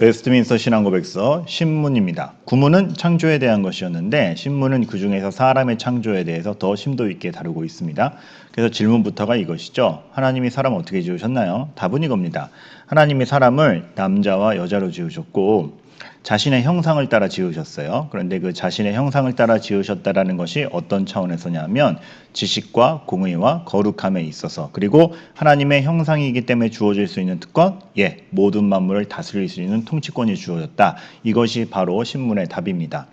웨스트민스터 신앙고백서 신문입니다. 구문은 창조에 대한 것이었는데 신문은 그 중에서 사람의 창조에 대해서 더 심도 있게 다루고 있습니다. 그래서 질문부터가 이것이죠. 하나님이 사람 어떻게 지으셨나요? 답은 이겁니다. 하나님이 사람을 남자와 여자로 지으셨고 자신의 형상을 따라 지으셨어요. 그런데 그 자신의 형상을 따라 지으셨다라는 것이 어떤 차원에서냐면 지식과 공의와 거룩함에 있어서 그리고 하나님의 형상이기 때문에 주어질 수 있는 특권, 예, 모든 만물을 다스릴 수 있는 통치권이 주어졌다. 이것이 바로 신문의 답입니다.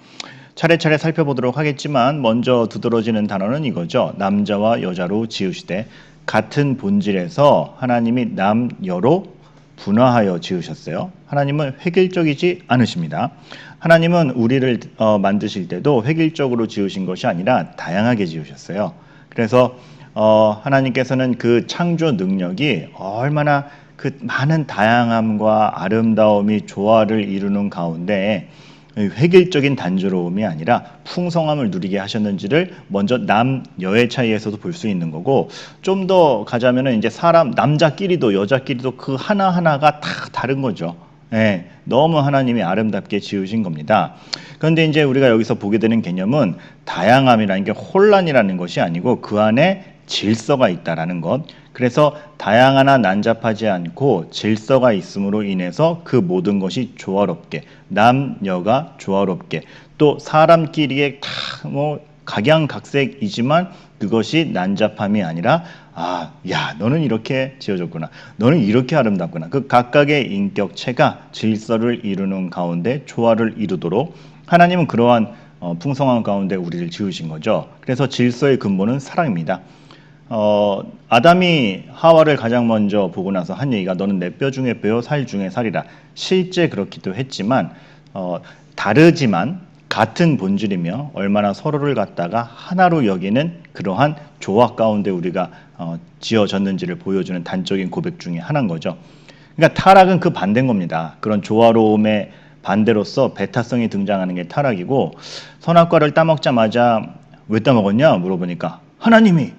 차례차례 살펴보도록 하겠지만 먼저 두드러지는 단어는 이거죠. 남자와 여자로 지으시되 같은 본질에서 하나님이 남여로 분화하여 지으셨어요. 하나님은 획일적이지 않으십니다. 하나님은 우리를 어, 만드실 때도 획일적으로 지으신 것이 아니라 다양하게 지으셨어요. 그래서 어, 하나님께서는 그 창조 능력이 얼마나 그 많은 다양함과 아름다움이 조화를 이루는 가운데 획일적인 단조로움이 아니라 풍성함을 누리게 하셨는지를 먼저 남 여의 차이에서도 볼 수 있는 거고 좀 더 가자면은 이제 사람 남자끼리도 여자끼리도 그 하나 하나가 다 다른 거죠. 예, 너무 하나님이 아름답게 지으신 겁니다. 그런데 이제 우리가 여기서 보게 되는 개념은 다양함이라는 게 혼란이라는 것이 아니고 그 안에 질서가 있다라는 것. 그래서 다양하나 난잡하지 않고 질서가 있음으로 인해서 그 모든 것이 조화롭게 남녀가 조화롭게 또 사람끼리의 다뭐 각양각색이지만 그것이 난잡함이 아니라 아, 야, 너는 이렇게 지어졌구나. 너는 이렇게 아름답구나. 그 각각의 인격체가 질서를 이루는 가운데 조화를 이루도록 하나님은 그러한 어, 풍성한 가운데 우리를 지으신 거죠. 그래서 질서의 근본은 사랑입니다. 어, 아담이 하와를 가장 먼저 보고 나서 한 얘기가 너는 내 뼈 중에 뼈요, 살 중에 살이라. 실제 그렇기도 했지만 어, 다르지만 같은 본질이며 얼마나 서로를 갖다가 하나로 여기는 그러한 조화 가운데 우리가 어, 지어졌는지를 보여주는 단적인 고백 중에 하나인 거죠. 그러니까 타락은 그 반대인 겁니다. 그런 조화로움의 반대로서 배타성이 등장하는 게 타락이고 선악과를 따먹자마자 왜 따먹었냐 물어보니까 하나님이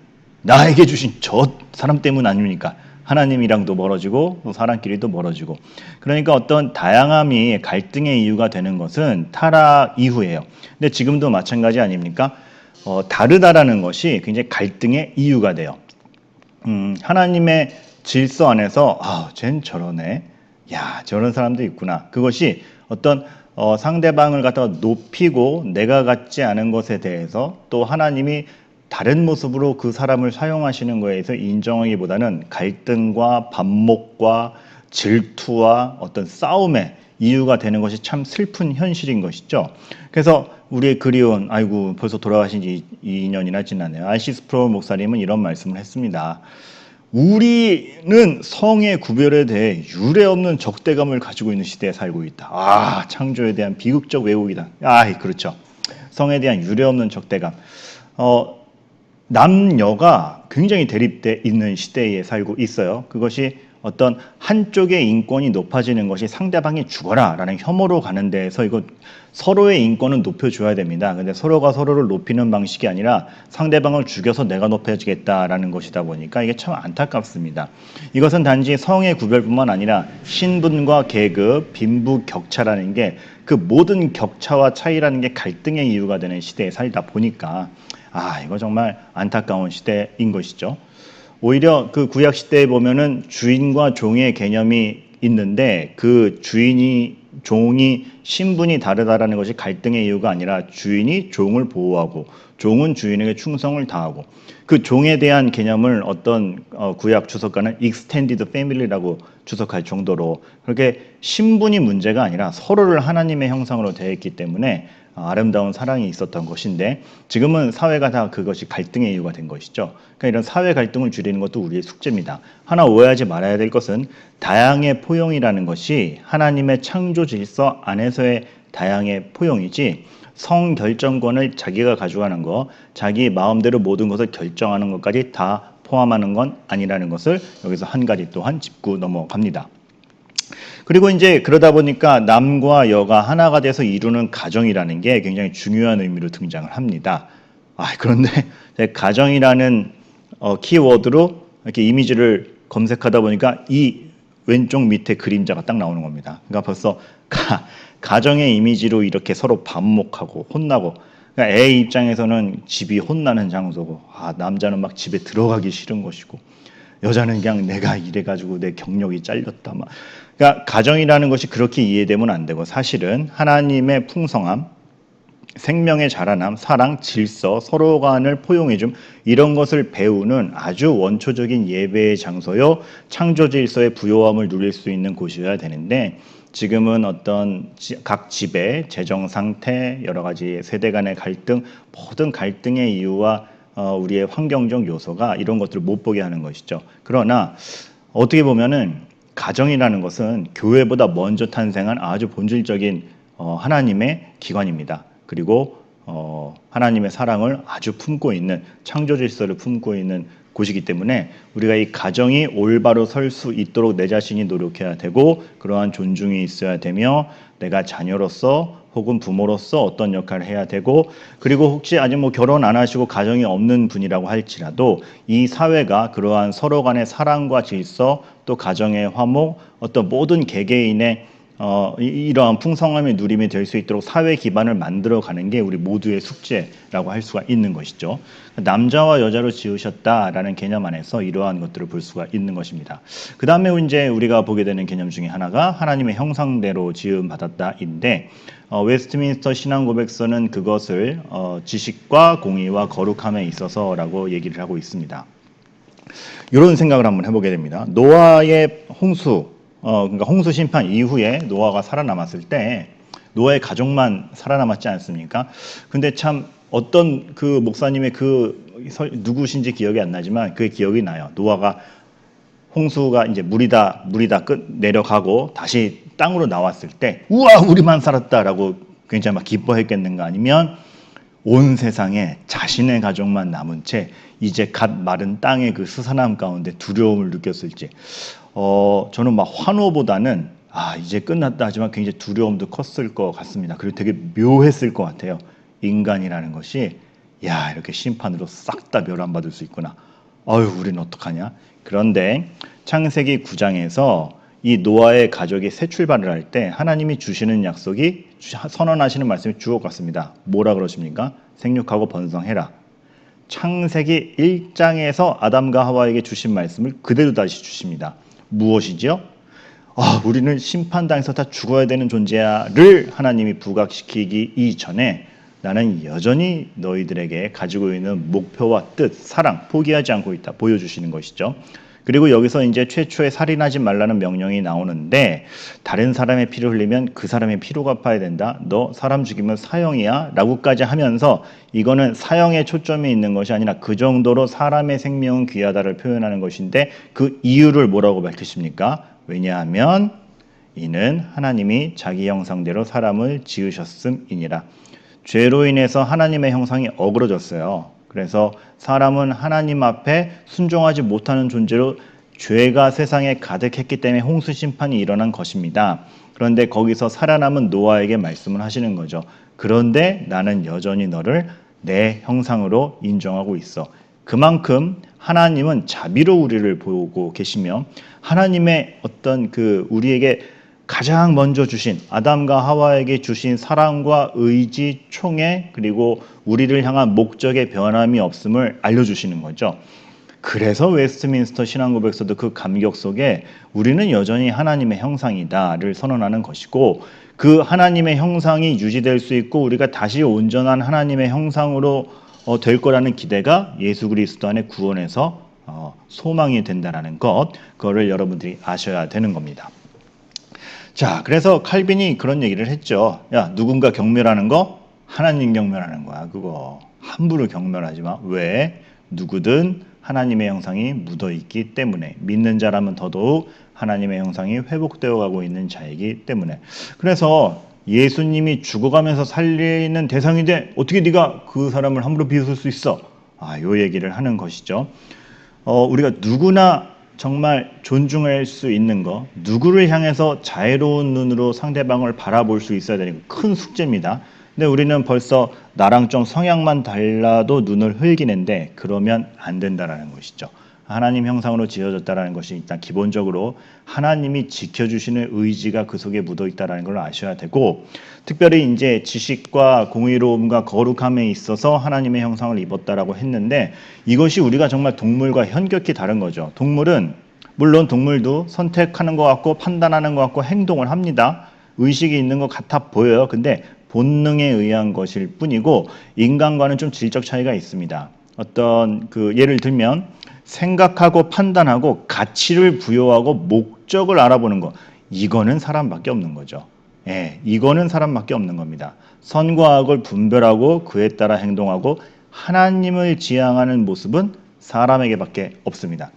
나에게 주신 저 사람 때문 아닙니까? 하나님이랑도 멀어지고 또 사람끼리도 멀어지고 그러니까 어떤 다양함이 갈등의 이유가 되는 것은 타락 이후예요. 근데 지금도 마찬가지 아닙니까? 어, 다르다라는 것이 굉장히 갈등의 이유가 돼요. 음, 하나님의 질서 안에서 아, 쟨 저러네. 야, 저런 사람도 있구나. 그것이 어떤 어, 상대방을 갖다가 높이고 내가 갖지 않은 것에 대해서 또 하나님이 다른 모습으로 그 사람을 사용하시는 거에서 인정하기보다는 갈등과 반목과 질투와 어떤 싸움의 이유가 되는 것이 참 슬픈 현실인 것이죠. 그래서 우리의 그리운 아이고 벌써 돌아가신 지 2년이나 지났네요. 알시스 프로 목사님은 이런 말씀을 했습니다. 우리는 성의 구별에 대해 유례 없는 적대감을 가지고 있는 시대에 살고 있다. 아, 창조에 대한 비극적 왜곡이다. 아, 그렇죠. 성에 대한 유례 없는 적대감. 어, 남녀가 굉장히 대립돼 있는 시대에 살고 있어요. 그것이 어떤 한쪽의 인권이 높아지는 것이 상대방이 죽어라라는 혐오로 가는 데에서 이거 서로의 인권은 높여줘야 됩니다. 근데 서로가 서로를 높이는 방식이 아니라 상대방을 죽여서 내가 높여주겠다라는 것이다 보니까 이게 참 안타깝습니다. 이것은 단지 성의 구별뿐만 아니라 신분과 계급, 빈부 격차라는 게 그 모든 격차와 차이라는 게 갈등의 이유가 되는 시대에 살다 보니까 아, 이거 정말 안타까운 시대인 것이죠. 오히려 그 구약 시대에 보면은 주인과 종의 개념이 있는데 그 주인이 종이 신분이 다르다라는 것이 갈등의 이유가 아니라 주인이 종을 보호하고 종은 주인에게 충성을 다하고 그 종에 대한 개념을 어떤 어, 구약 주석가는 extended family라고 주석할 정도로 그렇게 신분이 문제가 아니라 서로를 하나님의 형상으로 대했기 때문에 아름다운 사랑이 있었던 것인데 지금은 사회가 다 그것이 갈등의 이유가 된 것이죠. 그러니까 이런 사회 갈등을 줄이는 것도 우리의 숙제입니다. 하나 오해하지 말아야 될 것은 다양의 포용이라는 것이 하나님의 창조 질서 안에서의 다양의 포용이지 성 결정권을 자기가 가져가는 것, 자기 마음대로 모든 것을 결정하는 것까지 다 포함하는 건 아니라는 것을 여기서 한 가지 또한 짚고 넘어갑니다. 그리고 이제 그러다 보니까 남과 여가 하나가 돼서 이루는 가정이라는 게 굉장히 중요한 의미로 등장을 합니다. 아, 그런데 가정이라는 어, 키워드로 이렇게 이미지를 검색하다 보니까 이 왼쪽 밑에 그림자가 딱 나오는 겁니다. 그러니까 벌써 가, 가정의 이미지로 이렇게 서로 반목하고 혼나고 그러니까 애 입장에서는 집이 혼나는 장소고 아 남자는 막 집에 들어가기 싫은 것이고 여자는 그냥 내가 이래가지고 내 경력이 잘렸다 막. 그러니까 가정이라는 것이 그렇게 이해되면 안 되고 사실은 하나님의 풍성함 생명의 자라남, 사랑, 질서, 서로 간을 포용해줌 이런 것을 배우는 아주 원초적인 예배의 장소요 창조 질서의 부요함을 누릴 수 있는 곳이어야 되는데 지금은 어떤 지- 각 집의 재정 상태, 여러 가지 세대 간의 갈등, 모든 갈등의 이유와 어, 우리의 환경적 요소가 이런 것들을 못 보게 하는 것이죠. 그러나 어떻게 보면은 가정이라는 것은 교회보다 먼저 탄생한 아주 본질적인 어, 하나님의 기관입니다. 그리고 어, 하나님의 사랑을 아주 품고 있는 창조 질서를 품고 있는 곳이기 때문에 우리가 이 가정이 올바로 설 수 있도록 내 자신이 노력해야 되고 그러한 존중이 있어야 되며 내가 자녀로서 혹은 부모로서 어떤 역할을 해야 되고 그리고 혹시 아직 뭐 결혼 안 하시고 가정이 없는 분이라고 할지라도 이 사회가 그러한 서로 간의 사랑과 질서 또 가정의 화목 어떤 모든 개개인의 어, 이- 이러한 풍성함의 누림이 될 수 있도록 사회 기반을 만들어 가는 게 우리 모두의 숙제라고 할 수가 있는 것이죠. 남자와 여자로 지으셨다라는 개념 안에서 이러한 것들을 볼 수가 있는 것입니다. 그 다음에 이제 우리가 보게 되는 개념 중에 하나가 하나님의 형상대로 지음 받았다인데 어, 웨스트민스터 신앙 고백서는 그것을 어, 지식과 공의와 거룩함에 있어서라고 얘기를 하고 있습니다. 이런 생각을 한번 해보게 됩니다. 노아의 홍수, 어, 그러니까 홍수 심판 이후에 노아가 살아남았을 때 노아의 가족만 살아남았지 않습니까? 근데 참 어떤 그 목사님의 그 설- 누구신지 기억이 안 나지만 그게 기억이 나요. 노아가 홍수가 이제 물이 다 물이 다 끝 내려가고 다시 땅으로 나왔을 때 우와 우리만 살았다라고 굉장히 막 기뻐했겠는가 아니면 온 세상에 자신의 가족만 남은 채 이제 갓 마른 땅의 그 스산함 가운데 두려움을 느꼈을지 어 저는 막 환호보다는 아 이제 끝났다 하지만 굉장히 두려움도 컸을 것 같습니다. 그리고 되게 묘했을 것 같아요. 인간이라는 것이 야 이렇게 심판으로 싹 다 멸함받을 수 있구나. 어휴 우린 어떡하냐. 그런데 창세기 9장에서 이 노아의 가족이 새 출발을 할 때 하나님이 주시는 약속이 주- 선언하시는 말씀이 주옥 같습니다. 뭐라 그러십니까? 생육하고 번성해라. 창세기 1장에서 아담과 하와에게 주신 말씀을 그대로 다시 주십니다. 무엇이죠? 아, 우리는 심판당에서 다 죽어야 되는 존재야를 하나님이 부각시키기 이전에 나는 여전히 너희들에게 가지고 있는 목표와 뜻, 사랑 포기하지 않고 있다 보여주시는 것이죠. 그리고 여기서 이제 최초에 살인하지 말라는 명령이 나오는데 다른 사람의 피를 흘리면 그 사람의 피로 갚아야 된다. 너 사람 죽이면 사형이야 라고까지 하면서 이거는 사형에 초점이 있는 것이 아니라 그 정도로 사람의 생명은 귀하다를 표현하는 것인데 그 이유를 뭐라고 밝히십니까? 왜냐하면 이는 하나님이 자기 형상대로 사람을 지으셨음이니라. 죄로 인해서 하나님의 형상이 어그러졌어요. 그래서 사람은 하나님 앞에 순종하지 못하는 존재로 죄가 세상에 가득했기 때문에 홍수 심판이 일어난 것입니다. 그런데 거기서 살아남은 노아에게 말씀을 하시는 거죠. 그런데 나는 여전히 너를 내 형상으로 인정하고 있어. 그만큼 하나님은 자비로 우리를 보고 계시며 하나님의 어떤 그 우리에게 가장 먼저 주신 아담과 하와에게 주신 사랑과 의지, 총애 그리고 우리를 향한 목적의 변함이 없음을 알려주시는 거죠. 그래서 웨스트민스터 신앙고백서도 그 감격 속에 우리는 여전히 하나님의 형상이다를 선언하는 것이고 그 하나님의 형상이 유지될 수 있고 우리가 다시 온전한 하나님의 형상으로 어, 될 거라는 기대가 예수 그리스도 안에 구원에서 어, 소망이 된다라는 것 그거를 여러분들이 아셔야 되는 겁니다. 자, 그래서 칼빈이 그런 얘기를 했죠. 야, 누군가 경멸하는 거 하나님 경멸하는 거야. 그거 함부로 경멸하지 마. 왜? 누구든 하나님의 형상이 묻어 있기 때문에 믿는 자라면 더더욱 하나님의 형상이 회복되어 가고 있는 자이기 때문에. 그래서 예수님이 죽어가면서 살리는 대상인데 어떻게 네가 그 사람을 함부로 비웃을 수 있어? 아, 요 얘기를 하는 것이죠. 어, 우리가 누구나 정말 존중할 수 있는 거, 누구를 향해서 자애로운 눈으로 상대방을 바라볼 수 있어야 되는 큰 숙제입니다. 근데 우리는 벌써 나랑 좀 성향만 달라도 눈을 흘기는데 그러면 안 된다라는 것이죠. 하나님 형상으로 지어졌다라는 것이 일단 기본적으로 하나님이 지켜주시는 의지가 그 속에 묻어 있다라는 걸 아셔야 되고 특별히 이제 지식과 공의로움과 거룩함에 있어서 하나님의 형상을 입었다라고 했는데 이것이 우리가 정말 동물과 현격히 다른 거죠. 동물은 물론 동물도 선택하는 것 같고 판단하는 것 같고 행동을 합니다. 의식이 있는 것 같아 보여요. 근데 본능에 의한 것일 뿐이고 인간과는 좀 질적 차이가 있습니다. 어떤 그 예를 들면 생각하고 판단하고 가치를 부여하고 목적을 알아보는 것 이거는 사람밖에 없는 거죠. 예, 이거는 사람밖에 없는 겁니다. 선과 악을 분별하고 그에 따라 행동하고 하나님을 지향하는 모습은 사람에게밖에 없습니다.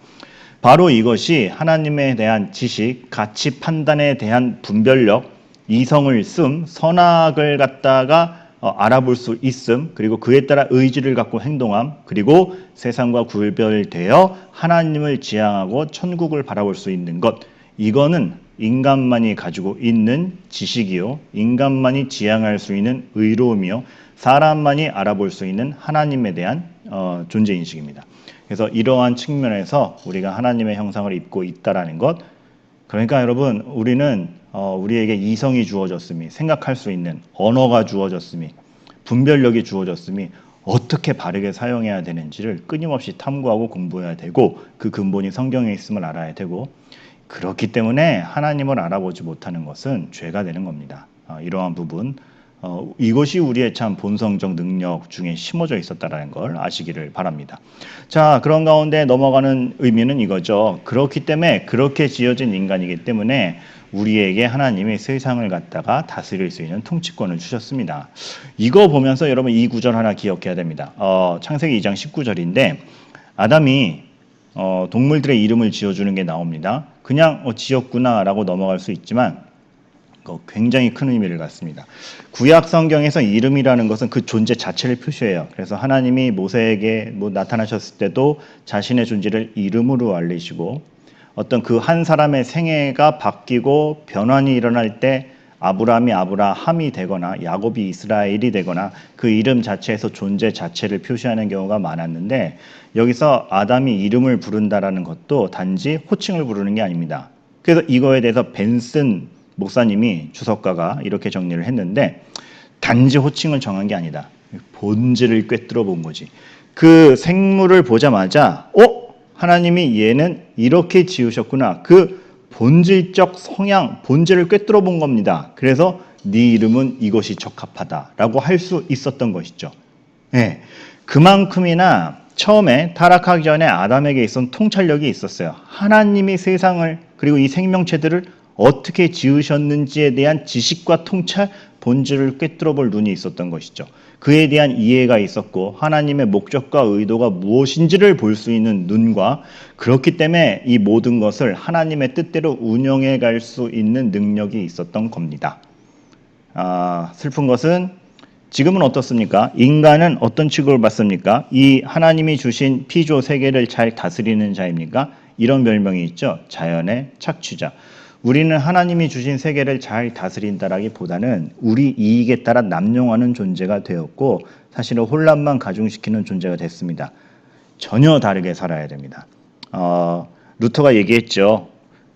바로 이것이 하나님에 대한 지식, 가치 판단에 대한 분별력, 이성을 씀, 선악을 갖다가 어, 알아볼 수 있음, 그리고 그에 따라 의지를 갖고 행동함, 그리고 세상과 구별되어 하나님을 지향하고 천국을 바라볼 수 있는 것. 이거는 인간만이 가지고 있는 지식이요, 인간만이 지향할 수 있는 의로움이요, 사람만이 알아볼 수 있는 하나님에 대한 어, 존재 인식입니다. 그래서 이러한 측면에서 우리가 하나님의 형상을 입고 있다라는 것. 그러니까 여러분 우리는 어, 우리에게 이성이 주어졌음이 생각할 수 있는 언어가 주어졌음이 분별력이 주어졌음이 어떻게 바르게 사용해야 되는지를 끊임없이 탐구하고 공부해야 되고 그 근본이 성경에 있음을 알아야 되고 그렇기 때문에 하나님을 알아보지 못하는 것은 죄가 되는 겁니다. 어, 이러한 부분 어, 이것이 우리의 참 본성적 능력 중에 심어져 있었다라는 걸 아시기를 바랍니다. 자, 그런 가운데 넘어가는 의미는 이거죠. 그렇기 때문에 그렇게 지어진 인간이기 때문에 우리에게 하나님이 세상을 갖다가 다스릴 수 있는 통치권을 주셨습니다. 이거 보면서 여러분 이 구절 하나 기억해야 됩니다. 어, 창세기 2장 19절인데 아담이 어, 동물들의 이름을 지어주는 게 나옵니다. 그냥 어, 지었구나라고 넘어갈 수 있지만 어, 굉장히 큰 의미를 갖습니다. 구약 성경에서 이름이라는 것은 그 존재 자체를 표시해요. 그래서 하나님이 모세에게 뭐 나타나셨을 때도 자신의 존재를 이름으로 알리시고 어떤 그 한 사람의 생애가 바뀌고 변환이 일어날 때 아브라함이 아브라함이 되거나 야곱이 이스라엘이 되거나 그 이름 자체에서 존재 자체를 표시하는 경우가 많았는데 여기서 아담이 이름을 부른다라는 것도 단지 호칭을 부르는 게 아닙니다. 그래서 이거에 대해서 벤슨 목사님이 주석가가 이렇게 정리를 했는데 단지 호칭을 정한 게 아니다. 본질을 꿰뚫어 본 거지. 그 생물을 보자마자 어 하나님이 얘는 이렇게 지으셨구나. 그 본질적 성향, 본질을 꿰뚫어 본 겁니다. 그래서 네 이름은 이것이 적합하다라고 할 수 있었던 것이죠. 예. 그만큼이나 처음에 타락하기 전에 아담에게 있었던 통찰력이 있었어요. 하나님이 세상을 그리고 이 생명체들을 어떻게 지으셨는지에 대한 지식과 통찰, 본질을 꿰뚫어 볼 눈이 있었던 것이죠. 그에 대한 이해가 있었고 하나님의 목적과 의도가 무엇인지를 볼 수 있는 눈과 그렇기 때문에 이 모든 것을 하나님의 뜻대로 운영해 갈 수 있는 능력이 있었던 겁니다. 아, 슬픈 것은 지금은 어떻습니까? 인간은 어떤 취급을 받습니까? 이 하나님이 주신 피조 세계를 잘 다스리는 자입니까? 이런 별명이 있죠. 자연의 착취자. 우리는 하나님이 주신 세계를 잘 다스린다라기보다는 우리 이익에 따라 남용하는 존재가 되었고 사실은 혼란만 가중시키는 존재가 됐습니다. 전혀 다르게 살아야 됩니다. 어, 루터가 얘기했죠.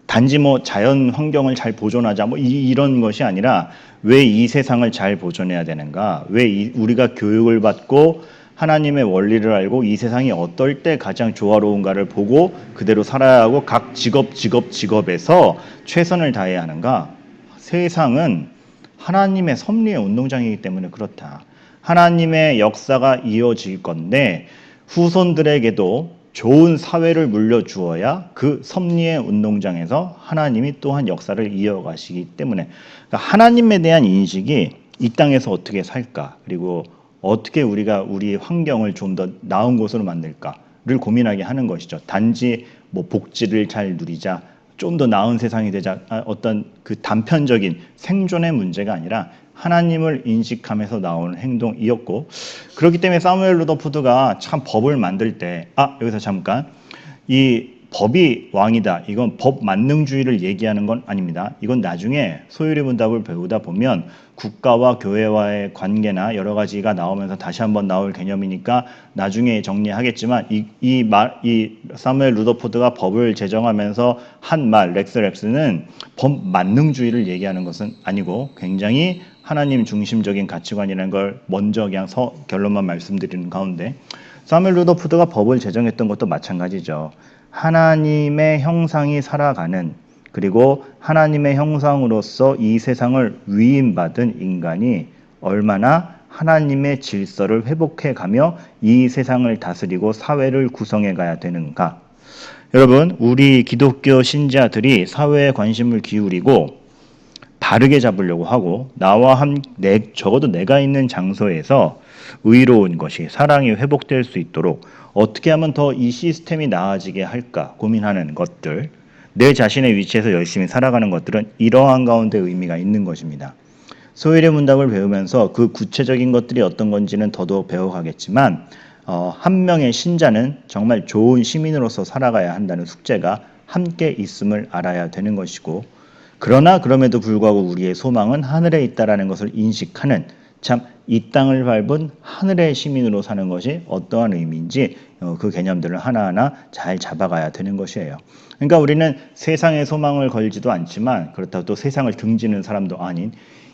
단지 뭐 자연 환경을 잘 보존하자 뭐 이, 런 것이 아니라 왜 이 세상을 잘 보존해야 되는가? 왜 이, 우리가 교육을 받고 하나님의 원리를 알고 이 세상이 어떨 때 가장 조화로운가를 보고 그대로 살아야 하고 각 직업 직업 직업에서 최선을 다해야 하는가? 세상은 하나님의 섭리의 운동장이기 때문에 그렇다. 하나님의 역사가 이어질 건데 후손들에게도 좋은 사회를 물려주어야 그 섭리의 운동장에서 하나님이 또한 역사를 이어가시기 때문에 그러니까 하나님에 대한 인식이 이 땅에서 어떻게 살까 그리고 어떻게 우리가 우리 환경을 좀 더 나은 곳으로 만들까를 고민하게 하는 것이죠. 단지 뭐 복지를 잘 누리자, 좀 더 나은 세상이 되자 아, 어떤 그 단편적인 생존의 문제가 아니라 하나님을 인식하면서 나오는 행동이었고 그렇기 때문에 사무엘 루더푸드가 참 법을 만들 때 아 여기서 잠깐 이 법이 왕이다. 이건 법 만능주의를 얘기하는 건 아닙니다. 이건 나중에 소유리 문답을 배우다 보면 국가와 교회와의 관계나 여러 가지가 나오면서 다시 한번 나올 개념이니까 나중에 정리하겠지만 이 이 말 이 사무엘 루더포드가 법을 제정하면서 한 말 렉스 렉스는 법 만능주의를 얘기하는 것은 아니고 굉장히 하나님 중심적인 가치관이라는 걸 먼저 그냥 서, 결론만 말씀드리는 가운데 사무엘 루더포드가 법을 제정했던 것도 마찬가지죠. 하나님의 형상이 살아가는 그리고 하나님의 형상으로서 이 세상을 위임받은 인간이 얼마나 하나님의 질서를 회복해 가며 이 세상을 다스리고 사회를 구성해 가야 되는가. 여러분, 우리 기독교 신자들이 사회에 관심을 기울이고 바르게 잡으려고 하고 나와 한 내, 적어도 내가 있는 장소에서 의로운 것이 사랑이 회복될 수 있도록 어떻게 하면 더 이 시스템이 나아지게 할까 고민하는 것들 내 자신의 위치에서 열심히 살아가는 것들은 이러한 가운데 의미가 있는 것입니다. 소일의 문답을 배우면서 그 구체적인 것들이 어떤 건지는 더더욱 배워가겠지만 어, 한 명의 신자는 정말 좋은 시민으로서 살아가야 한다는 숙제가 함께 있음을 알아야 되는 것이고 그러나 그럼에도 불구하고 우리의 소망은 하늘에 있다라는 것을 인식하는 참 이 땅을 밟은 하늘의 시민으로 사는 것이 어떠한 의미인지 어, 그 개념들을 하나하나 잘 잡아가야 되는 것이에요. 그러니까 우리는 세상에 소망을 걸지도 않지만 그렇다고 또 세상을 등지는 사람도 아닌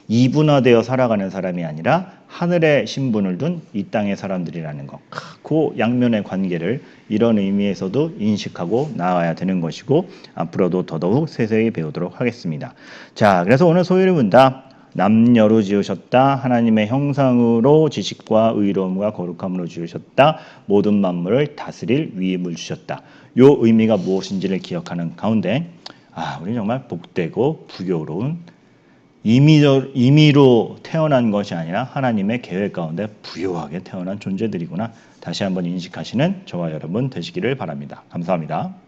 이분화되어 살아가는 사람이 아니라 하늘의 신분을 둔 이 땅의 사람들이라는 것. 그 양면의 관계를 이런 의미에서도 인식하고 나아야 되는 것이고 앞으로도 더더욱 세세히 배우도록 하겠습니다. 자, 그래서 오늘 소유를 문다. 남녀로 지으셨다. 하나님의 형상으로 지식과 의로움과 거룩함으로 지으셨다. 모든 만물을 다스릴 위임을 주셨다. 요 의미가 무엇인지를 기억하는 가운데 아, 우리 정말 복되고 부여로운 임의로, 임의로 태어난 것이 아니라 하나님의 계획 가운데 부유하게 태어난 존재들이구나. 다시 한번 인식하시는 저와 여러분 되시기를 바랍니다. 감사합니다.